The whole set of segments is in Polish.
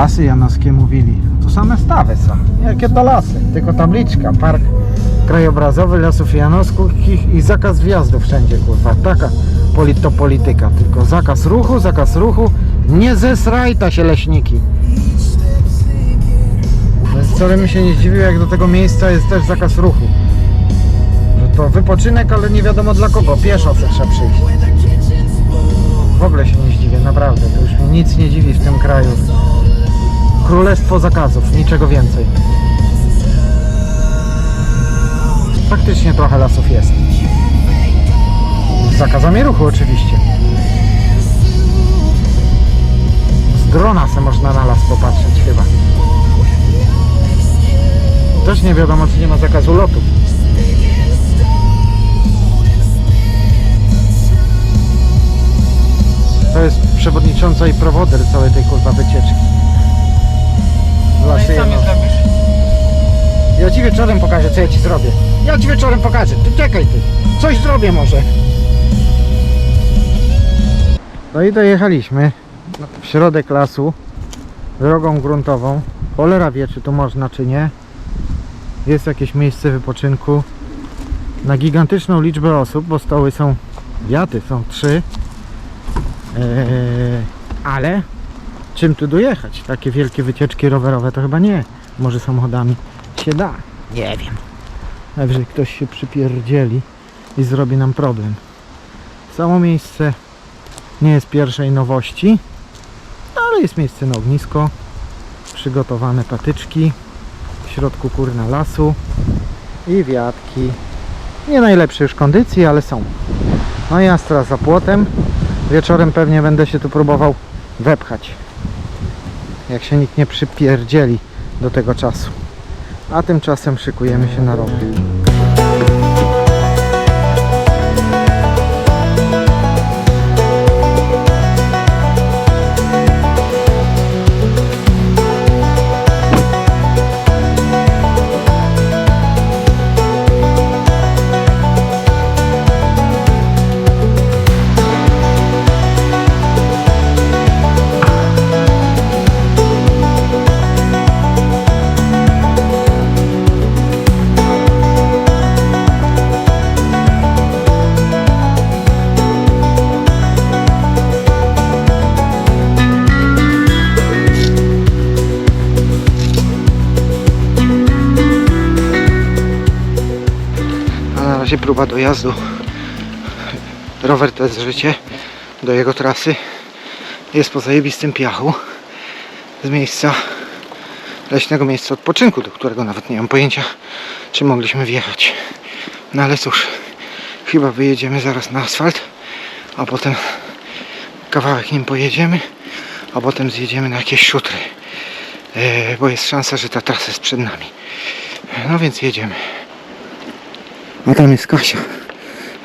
Lasy Janowskie mówili. To same stawy są. Jakie to lasy? Tylko tabliczka. Park krajobrazowy Lasów Janowskich i zakaz wjazdu wszędzie, kurwa. Taka poli to polityka. Tylko zakaz ruchu, zakaz ruchu. Nie zesrajta się leśniki. Wcale mi się nie zdziwił, jak do tego miejsca jest też zakaz ruchu. Że to wypoczynek, ale nie wiadomo dla kogo. Pieszo se trzeba przyjść. W ogóle się nie zdziwię, naprawdę. To już mnie nic nie dziwi w tym kraju. Królestwo zakazów, niczego więcej. Faktycznie trochę lasów jest. Z zakazami ruchu oczywiście. Z drona se można na las popatrzeć chyba. Też nie wiadomo, czy nie ma zakazu lotów. To jest przewodnicząca i prowoder całej tej kurwa wycieczki. No i Lasie co mi Janowskim. zrobisz? Ja ci wieczorem pokażę, co ja ci zrobię. Ja ci wieczorem pokażę. Ty czekaj ty. Coś zrobię może. No i dojechaliśmy w środek lasu drogą gruntową. Cholera wie, czy tu można, czy nie. Jest jakieś miejsce wypoczynku na gigantyczną liczbę osób, bo stoły są, wiaty są trzy. Eee, ale czym tu dojechać? Takie wielkie wycieczki rowerowe to chyba nie. Może samochodami się da. Nie wiem. Najwyżej ktoś się przypierdzieli i zrobi nam problem. Samo miejsce nie jest pierwszej nowości, ale jest miejsce na ognisko, przygotowane patyczki, w środku kurna lasu i wiatki. Nie najlepszej już kondycji, ale są. No i Astra za płotem. Wieczorem pewnie będę się tu próbował wepchać. Jak się nikt nie przypierdzieli do tego czasu. A tymczasem szykujemy się na rower. Próba dojazdu. Rower to jest życie do jego trasy. Jest po zajebistym piachu z miejsca leśnego miejsca odpoczynku, do którego nawet nie mam pojęcia, czy mogliśmy wjechać. No ale cóż, chyba wyjedziemy zaraz na asfalt, a potem kawałek nim pojedziemy, a potem zjedziemy na jakieś szutry, e, bo jest szansa, że ta trasa jest przed nami. No więc jedziemy. A tam jest Kasia,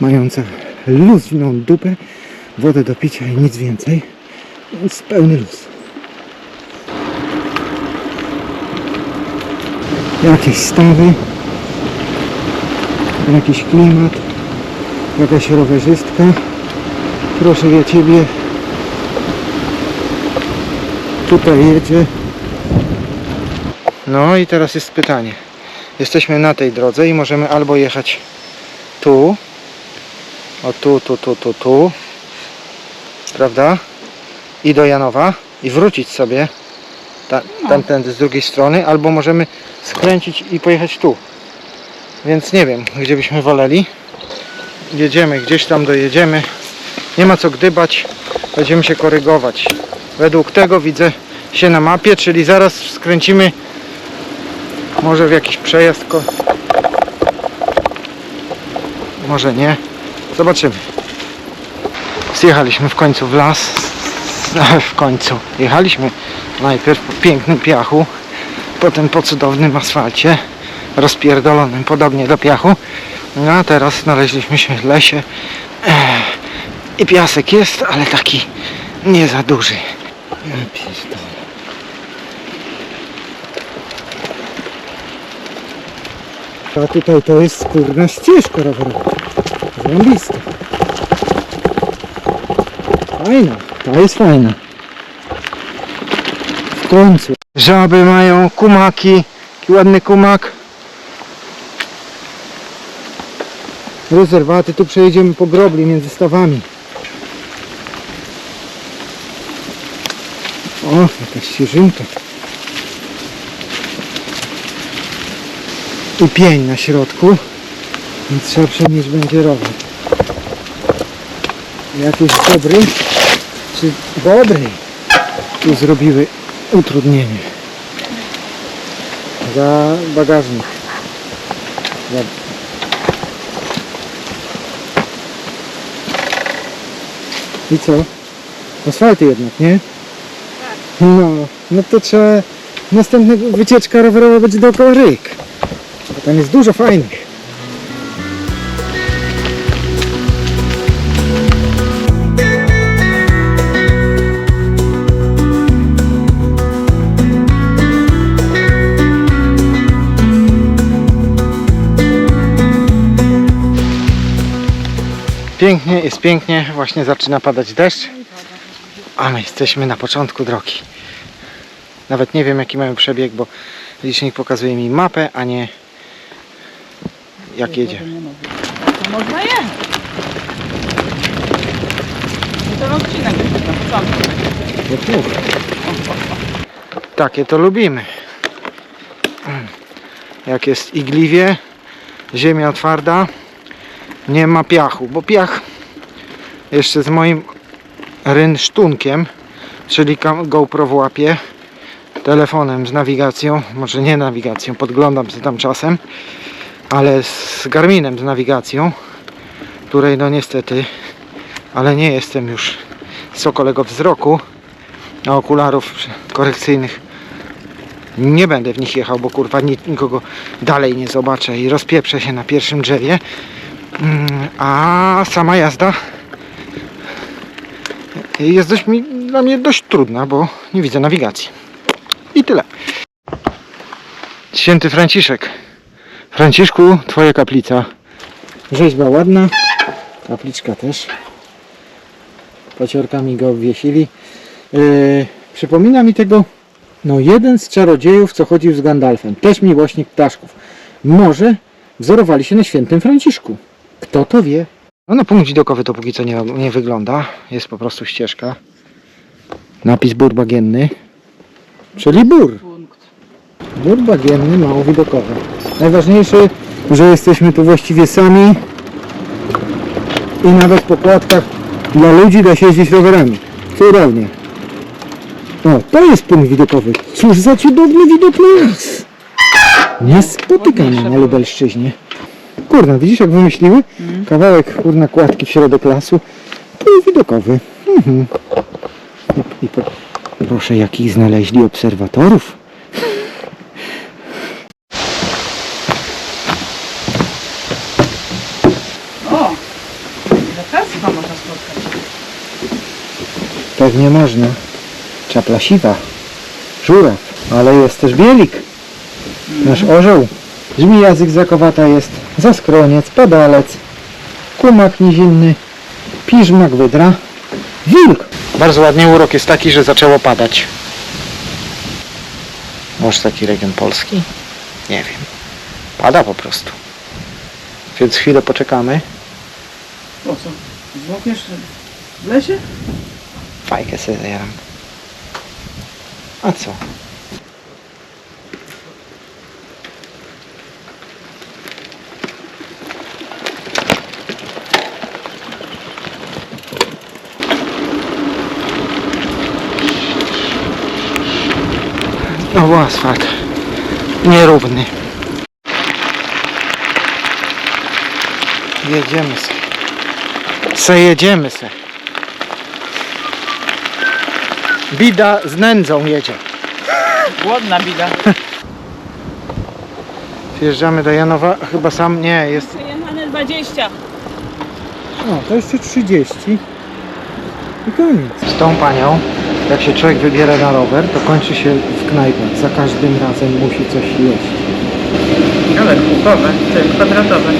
mająca luźną dupę, wodę do picia i nic więcej. Więc pełny luz. Jakieś stawy, jakiś klimat, jakaś rowerzystka. Proszę ja Ciebie, tutaj jedzie. No i teraz jest pytanie. Jesteśmy na tej drodze i możemy albo jechać tu, o tu, tu, tu, tu, tu, prawda? I do Janowa i wrócić sobie ta, tamtędy z drugiej strony, albo możemy skręcić i pojechać tu. Więc nie wiem, gdzie byśmy woleli. Jedziemy, gdzieś tam dojedziemy. Nie ma co gdybać, będziemy się korygować. Według tego widzę się na mapie, czyli zaraz skręcimy może w jakiś przejazd. Ko... Może nie. Zobaczymy. Zjechaliśmy w końcu w las. W końcu. Jechaliśmy najpierw po pięknym piachu, potem po cudownym asfalcie, rozpierdolonym podobnie do piachu. No a teraz znaleźliśmy się w lesie. I piasek jest, ale taki nie za duży. A tutaj to jest kurna ścieżka rowerowa. Zrąbista. Fajna, to jest fajna. W końcu. Żaby mają kumaki. Jaki ładny kumak. Rezerwaty, tu przejedziemy po grobli między stawami. O, jakaś świeżynka. I pień na środku. Więc trzeba przenieść będzie rower. Jakiś dobry, czy dobry tu zrobiły utrudnienie. Za bagażnik. Za... I co? Asfalty jednak, nie? No, no to trzeba następna wycieczka rowerowa będzie dookoła ryk. Tam jest dużo fajnych. Pięknie, jest pięknie, właśnie zaczyna padać deszcz, a my jesteśmy na początku drogi. Nawet nie wiem jaki mamy przebieg, bo licznik pokazuje mi mapę, a nie jak jedzie. To można jechać. No ten odcinek jest na początku. Takie to lubimy. Jak jest igliwie, ziemia twarda, nie ma piachu, bo piach jeszcze z moim rynsztunkiem, czyli GoPro w łapie, telefonem z nawigacją, może nie nawigacją, podglądam sobie tam czasem, ale z Garminem z nawigacją, której no niestety, ale nie jestem już sokolego wzroku, a okularów korekcyjnych nie będę w nich jechał, bo kurwa ni- nikogo dalej nie zobaczę i rozpieprzę się na pierwszym drzewie. Mm, A sama jazda jest dość dla mnie dość trudna, bo nie widzę nawigacji. I tyle. Święty Franciszek. Franciszku, twoja kaplica. Rzeźba ładna. Kapliczka też. Paciorkami go obwiesili. Yy, przypomina mi tego no jeden z czarodziejów, co chodził z Gandalfem. Też miłośnik ptaszków. Może wzorowali się na świętym Franciszku. Kto to wie? No na punkt widokowy to póki co nie, nie wygląda. Jest po prostu ścieżka. Napis bór bagienny. Czyli bór. Bór bagienny, mało widokowy. Najważniejsze, że jesteśmy tu właściwie sami i nawet po kładkach dla ludzi da się jeździć rowerami. Cudownie. O, to jest punkt widokowy. Cóż za cudowny widok na las. Niespotykany na Lubelszczyźnie. Kurna, widzisz jak wymyśliły? Kawałek kurna kładki w środek lasu. Punkt widokowy. Mhm. I, i proszę, jakich znaleźli obserwatorów. O! Zakaz chyba można spotkać. Pewnie można. Czapla siwa. Żuraw. Ale jest też bielik. Nasz orzeł. Żmija zygzakowata jest. Zaskroniec, padalec. Kumak nizinny. Piżmak wydra. Wilk. Bardzo ładny urok jest taki, że zaczęło padać. Może taki region polski? Nie wiem. Pada po prostu. Więc chwilę poczekamy. Po co? Zwłokiesz w lesie? Fajkę sobie zajaram. A co? Znowu asfalt. Nierówny. Jedziemy se. Se jedziemy. Bida z nędzą jedzie. Głodna bida. Wjeżdżamy do Janowa, chyba sam nie jest. Przejechane 20. O, to jeszcze 30 i koniec. Z tą panią, jak się człowiek wybiera na rower, to kończy się w knajpach. Za każdym razem musi coś jeść. Ale kupowe, te kwadratowe.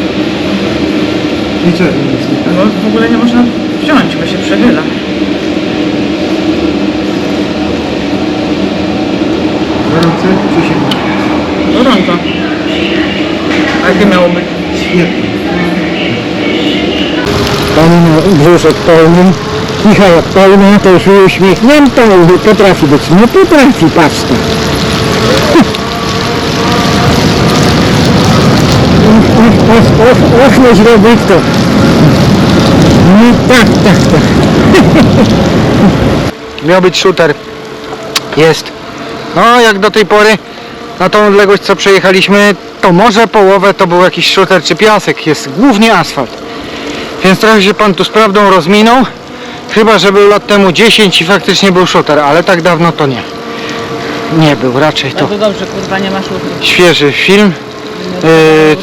Co nie jest nie? No w ogóle nie można wziąć, bo się przechyla. Gorące? Czy się Gorąco. A jakie miało być? Świetnie. Pani ma brzuszek pełny, kicha jak pełna, to już uśmiechnięta potrafi być. No potrafi, patrz to. Och, och, och, och, och, nie źle być to. No tak, tak, tak. Miał być shooter. Jest. No, jak do tej pory, na tą odległość co przejechaliśmy, to może połowę to był jakiś shooter czy piasek. Jest głównie asfalt. Więc trochę się pan tu z prawdą rozminął. Chyba, że był lat temu 10 i faktycznie był shooter, ale tak dawno to nie. Nie był, raczej to Bardzo dobrze, kurwa, nie masz utru. świeży film.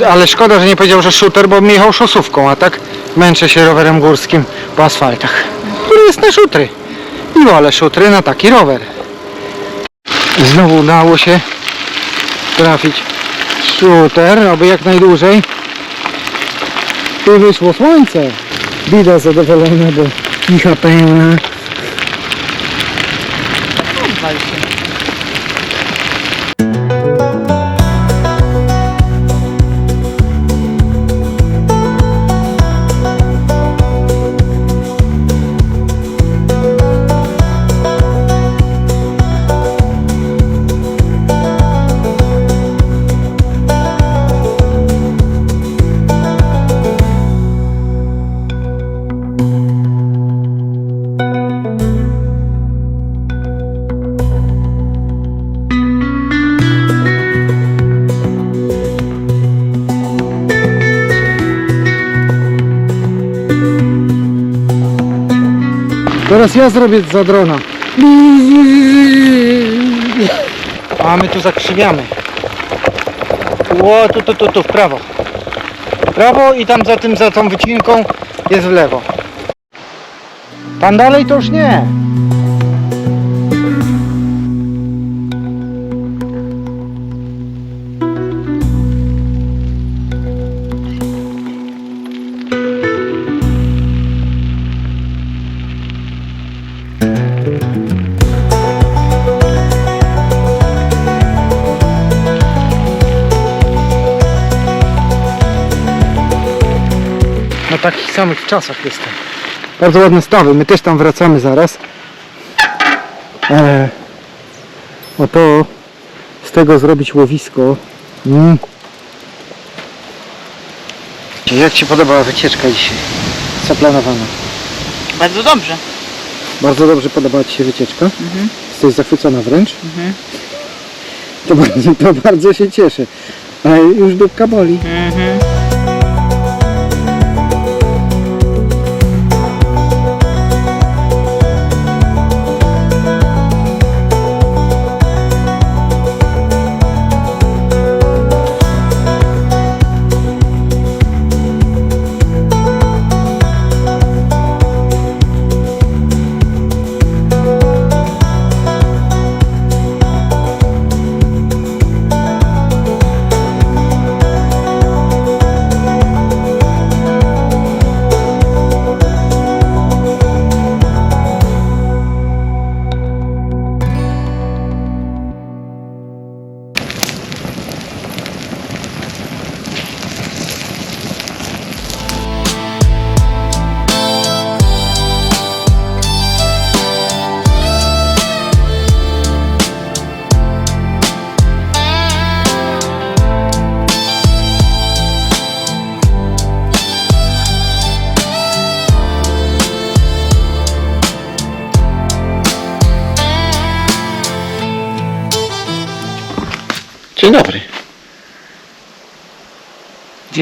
Yy, ale szkoda, że nie powiedział, że shooter, bo mi jechał szosówką, a tak męczę się rowerem górskim po asfaltach, który jest na szutry. I wolę szutry na taki rower. Znowu udało się trafić shooter, aby jak najdłużej. Tu wyszło słońce. Bida zadowolona, bo kicha pełna. Teraz ja zrobię za drona. A my tu zakrzywiamy. Ło, tu, tu, tu, tu, w prawo. W prawo i tam za tym, za tą wycinką jest w lewo. Tam dalej to już nie. Samych czasach jestem. Bardzo ładne stawy, my też tam wracamy zaraz. E, oto z tego zrobić łowisko. Mm. Jak Ci podobała wycieczka dzisiaj? Zaplanowana. Bardzo dobrze. Bardzo dobrze podobała Ci się wycieczka? Mhm. Jesteś zachwycona wręcz? Mhm. To bardzo, to bardzo się cieszę. Ale już dupka boli. Mhm.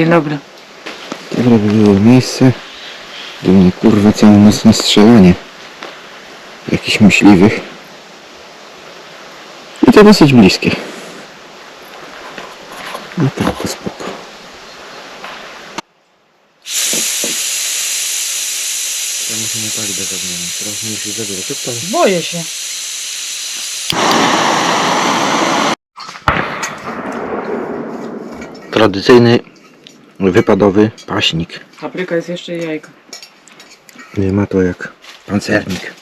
Dzień dobry. Dobre by było miejsce, gdyby nie kurwa całe nocne strzelanie jakichś myśliwych. I to dosyć bliskie. No tak, to spoko. Ja muszę nie palić bez odmiany. Teraz mi się zabiera. Szybko. Boję się. Tradycyjny wypadowy paśnik. Papryka jest jeszcze jajka. Nie ma to jak pancernik.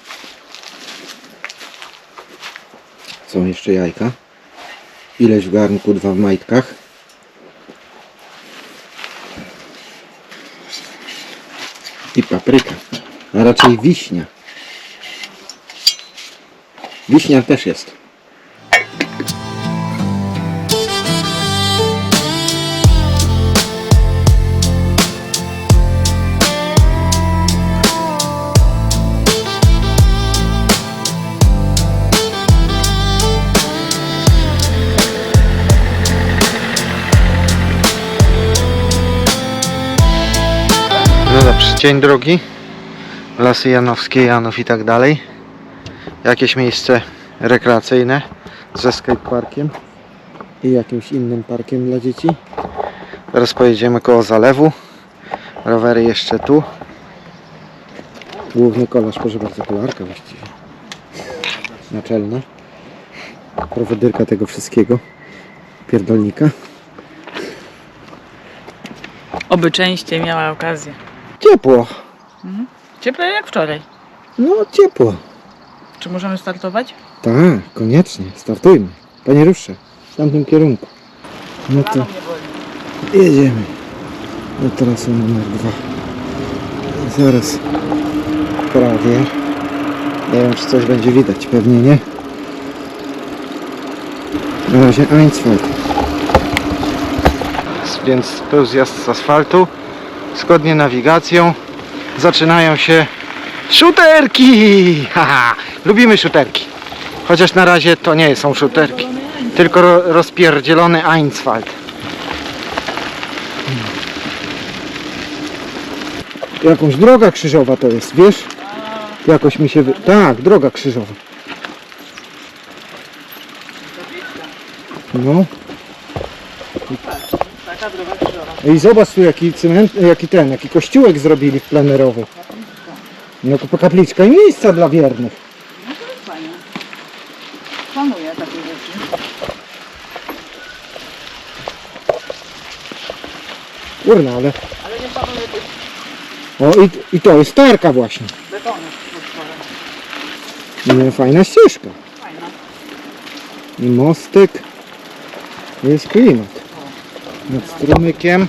Są jeszcze jajka. ileś w garnku, dwa w majtkach. I papryka, a raczej wiśnia. Wiśnia też jest. Dzień drugi. Lasy Janowskie, Janów i tak dalej. Jakieś miejsce rekreacyjne ze skateparkiem i jakimś innym parkiem dla dzieci. Teraz pojedziemy koło zalewu. Rowery jeszcze tu. Główny kolarz, proszę bardzo, kolarka właściwie. Naczelna. Prowodyrka tego wszystkiego. Pierdolnika. Oby częściej miała okazję. Ciepło. Cieplej jak wczoraj. No ciepło. Czy możemy startować? Tak, koniecznie. Startujmy. Panie rusze, w tamtym kierunku. No to jedziemy. Na trasę numer dwa. Zaraz prawie. Nie wiem, czy coś będzie widać. Pewnie nie. Na razie Einsfeld. Więc był zjazd z asfaltu. Zgodnie nawigacją zaczynają się szuterki. Haha, lubimy szuterki. Chociaż na razie to nie są szuterki, tylko ro, rozpierdzielony Einswald. Jakąś droga krzyżowa to jest, wiesz? Jakoś mi się... Wy... Tak, droga krzyżowa. No. Taka droga krzyżowa. I zobacz tu jaki cement, jaki ten, jaki kościółek zrobili w plenerowy. No kapliczka i miejsca dla wiernych. No to jest fajnie. Planuję takie rzeczy. Kurna, ale... Ale nie planuję tych O i, i to jest tarka właśnie. betonów podporem. No, fajna ścieżka. Fajna. I mostek. Jest klimat. Nad strumykiem.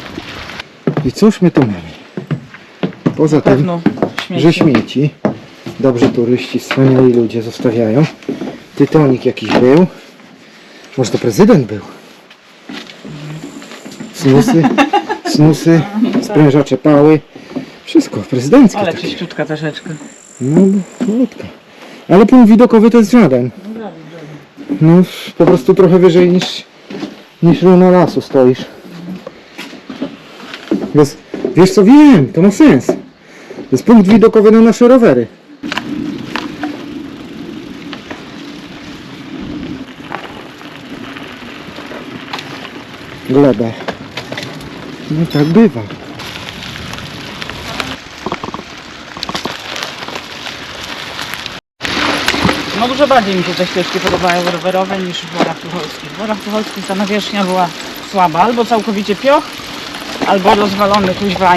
I cóż my tu mamy? Poza tym, śmieci. że śmieci. Dobrze turyści, wspaniali ludzie zostawiają. Tytonik jakiś był. Może to prezydent był. Snusy, snusy, sprężacze pały. Wszystko prezydenckie Ale takie. czyściutka troszeczkę. No, malutka. Ale punkt widokowy to jest żaden. No, po prostu trochę wyżej niż, niż runa lasu stoisz. Wiesz co, wiem, to ma sens. To jest punkt widokowy na nasze rowery. Glebę. No tak bywa. No dużo bardziej mi się te ścieżki podobają rowerowe niż w Borach Tucholskich. W Borach Tucholskich ta nawierzchnia była słaba, albo całkowicie pioch, albo rozwalony kuźwa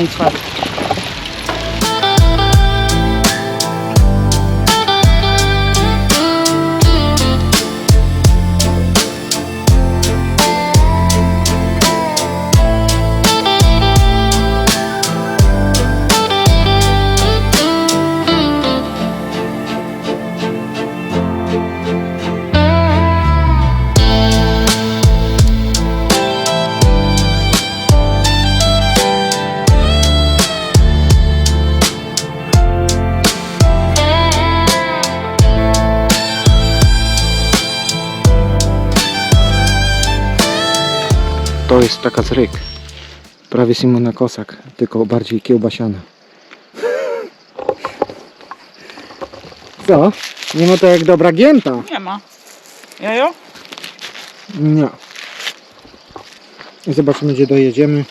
jest taka zryk. Prawie Simona Kosak, tylko bardziej kiełbasiana. Co? Nie ma to jak dobra gięta. Nie ma. Jajo? Nie. Zobaczymy gdzie dojedziemy.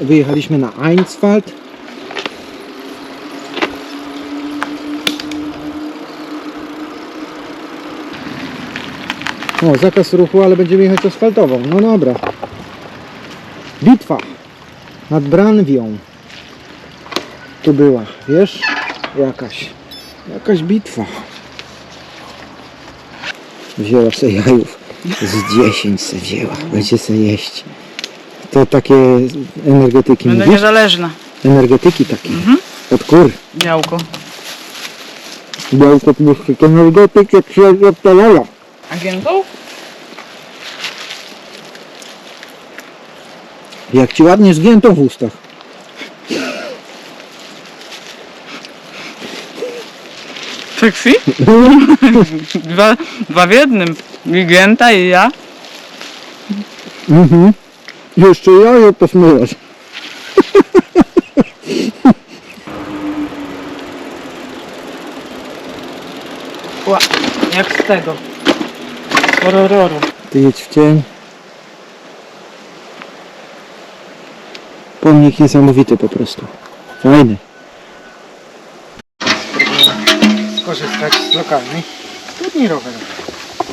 Wyjechaliśmy na Einswald. O, zakaz ruchu, ale będziemy jechać asfaltową. No dobra. Bitwa nad Branwią. Tu była, wiesz? Jakaś. Jakaś bitwa. wzięła sobie jajów. Z 10 se wzięła. Będzie se jeść. To takie energetyki Będę mówisz? niezależna. Energetyki takie. Od kur. Białko. Białko plus energetyk jak się odpalala. Agentą? Jak ci ładnie zgięto w ustach. Sexy? dwa, dwa w jednym. Giganta i ja. Mhm. Jeszcze jajo posmyrasz. Ła, jak z tego. Ty jedź w cień. Pomnik niesamowity po prostu. Fajny. Spróbuję skorzystać z lokalnej studni rowerowej.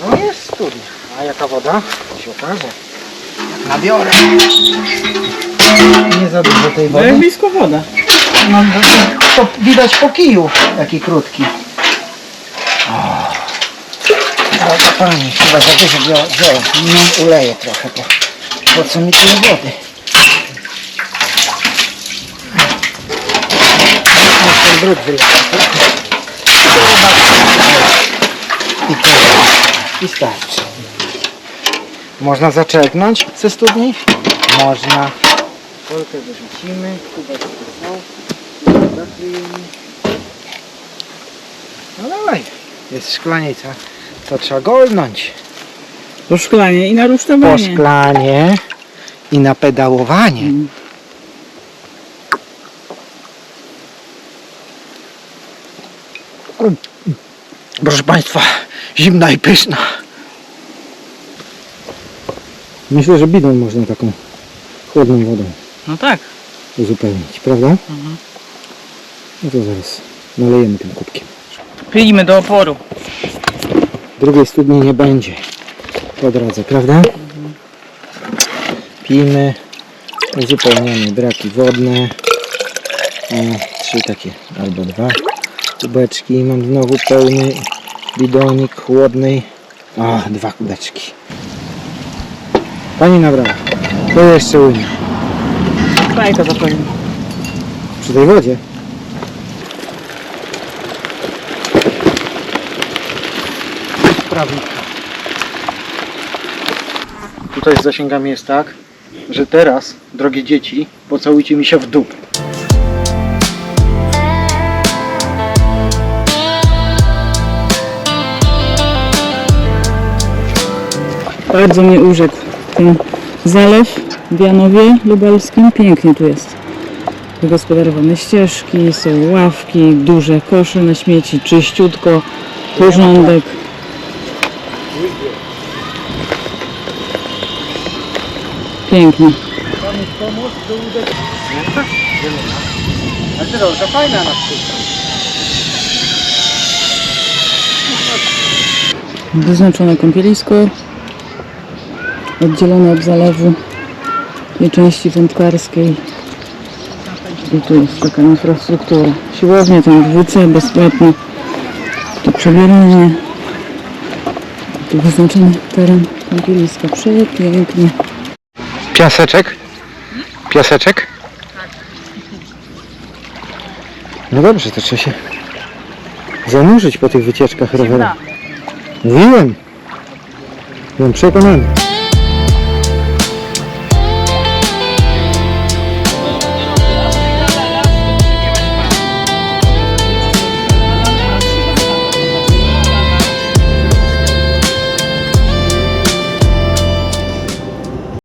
No jest studnia. A jaka woda? To się okaże. Jak nabiorę. Nie za dużo tej No jak wody. blisko woda. No, to widać po kiju, taki krótki. Droga pani, chyba za dużo wziął. wziąłem. No, uleję trochę, bo po co mi tyle wody? Ten brud wyleje. I tyle. I starczy. Można zaczerpnąć ze studni? Można. Polkę wyrzucimy, kubek są. Zakryjemy. No dawaj. Jest szklanica. To trzeba golnąć. Po szklanie i na Po rusztowanie. szklanie i na pedałowanie. Mm. Proszę Państwa, zimna i pyszna. Myślę, że bidon można taką chłodną wodą No tak. uzupełnić, prawda? Mhm. No to zaraz nalejemy tym kubkiem. Pijmy do oporu. Drugiej studni nie będzie po drodze, prawda? Pijmy, uzupełniamy braki wodne. Trzy takie albo dwa kubeczki. Mam znowu pełny bidonik chłodnej. O, dwa kubeczki. Pani nabrała. To jeszcze łynie. Fajka zapewne. Przy tej wodzie. Prawnika. Tutaj z zasięgami jest tak, że teraz, drogie dzieci, pocałujcie mi się w dół. Bardzo mnie urzekł ten zalew w Janowie Lubelskim. Pięknie tu jest. Wygospodarowane ścieżki, są ławki, duże kosze na śmieci, czyściutko, porządek. Pięknie. A ty to fajna na. Wyznaczone kąpielisko, oddzielone od zalewu i części wędkarskiej. I tu jest taka infrastruktura. Siłownia, tam WC bezpłatne, tu przebieranie. Tu wyznaczony teren kąpieliska. Przepięknie. Piaseczek? Piaseczek? No dobrze, to trzeba się zanurzyć po tych wycieczkach rowerowych. Mówiłem. Byłem przekonany.